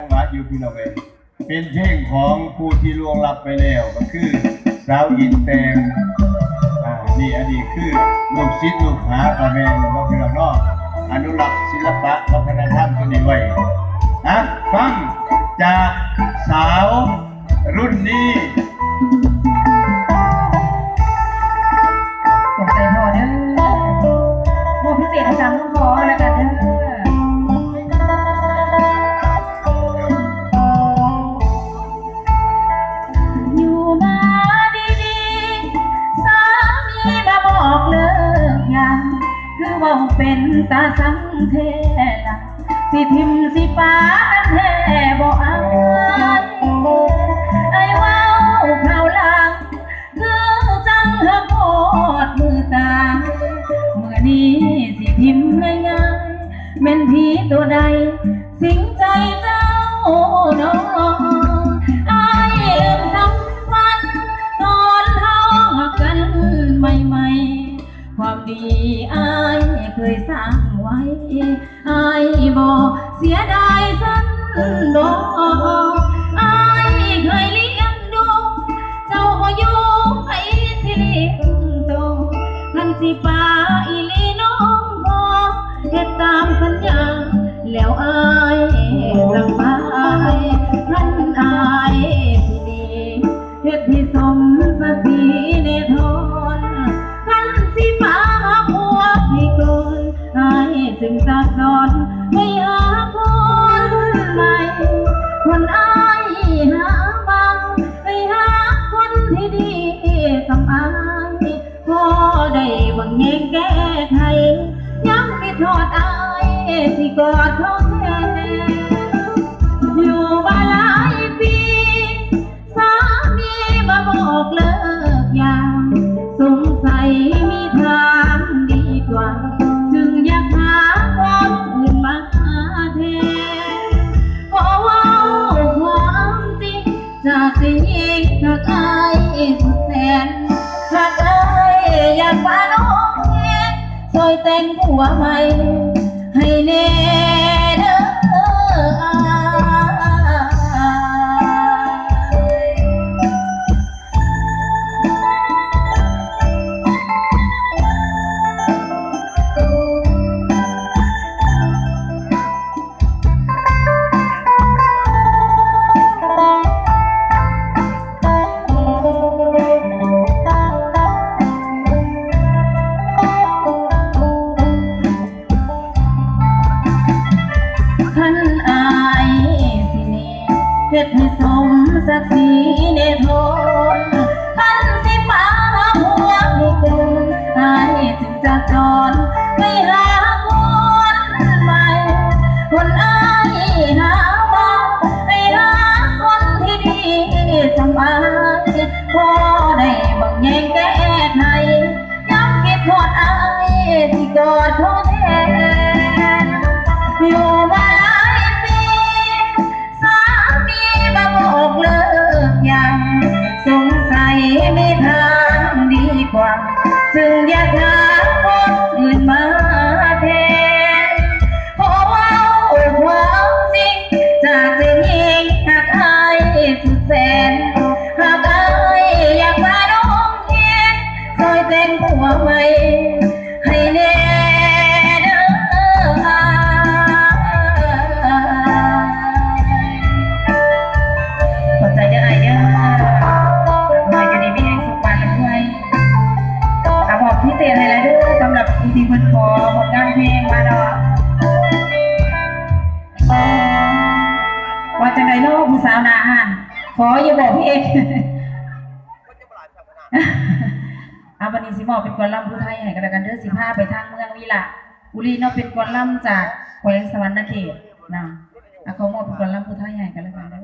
จังหวะอยู่พี่น้องเองเป็นเพลงของผู้ที่ล่วงลับไปแล้วก็คือสาวอินแตงอ่านี่อดีตคือลูกศิษย์ลูกหาพระแม่นบ่พี่น้องเนาะอนุรักษ์ศิลปะวัฒนธรรมตัวนี้ไว้นะฟังจากสาวรุ่นนี้ เทละสิทิมสิป้ากันแท้บ่อายไอ้ว้าเผาลังคือจังหักโคตรมือตายเมื่อนี้สิทิมง่ายๆแม่นผีตัวใด สิงใจเจ้าน้อง อายบอกเสียดายสันบอกอายเคยเลี้ยงดู เจ้าบ่อยู่ให้สิเลี้ยงโตคันสิป่าอีลีน้องบ่เฮ็ดตามสัญญา แล้วอายสั่งไปคันอายสิดีเฮ็ดให้สมศักดิ์ศรีในทนคั จึงจะสอนให้หาคนใหม่ คนอายหาบังไปหาคนที่ดีสำอายพอได้บังแยงแก้ไขยังไม่ทอดอายที่กอดเขาแทนอยู่มาหลายปี สามีมาบอกเลิกยา แต่ งจะ ขออย่าบอกพี่เอกอาวันนี้สิมอกเป็นกอลัมผู้ไทยให้กันแล้วกันเด้อสิพาไปทางเมืองวิละบุรีเนาะเป็นกอลัมจากแขวงสวรรณเขตนะเอาเขามอเป็นกอลัมผู้ไทยให้กันแล้วกัน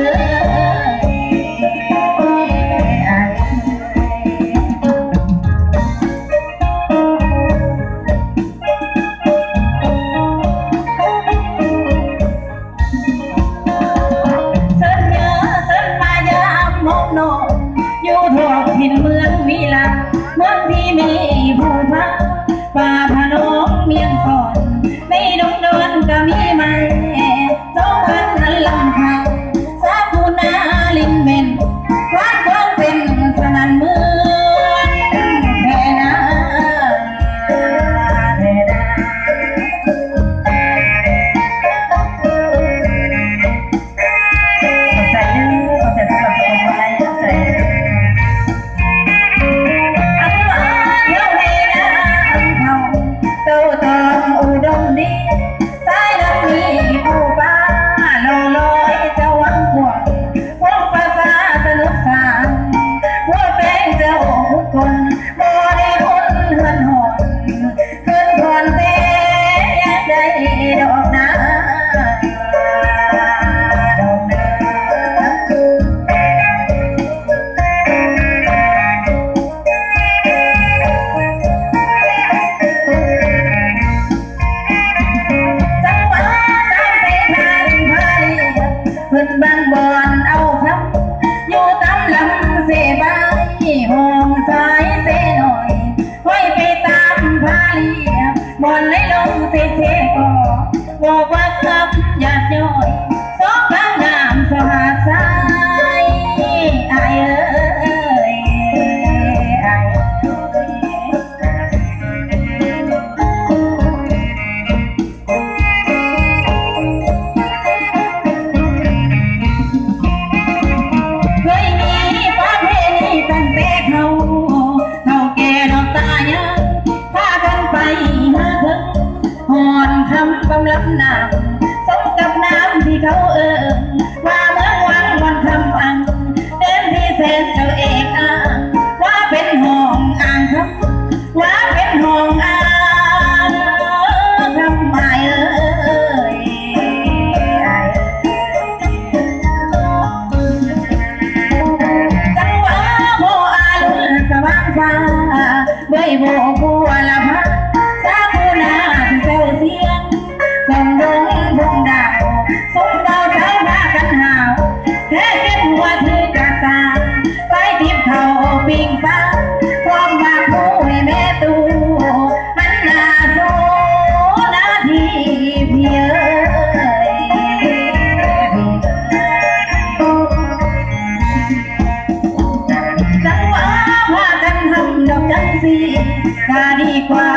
yeah. บนไหลลงเซ่ก็บอกว่าคำหยาาย่อย สีน่าดีกว่า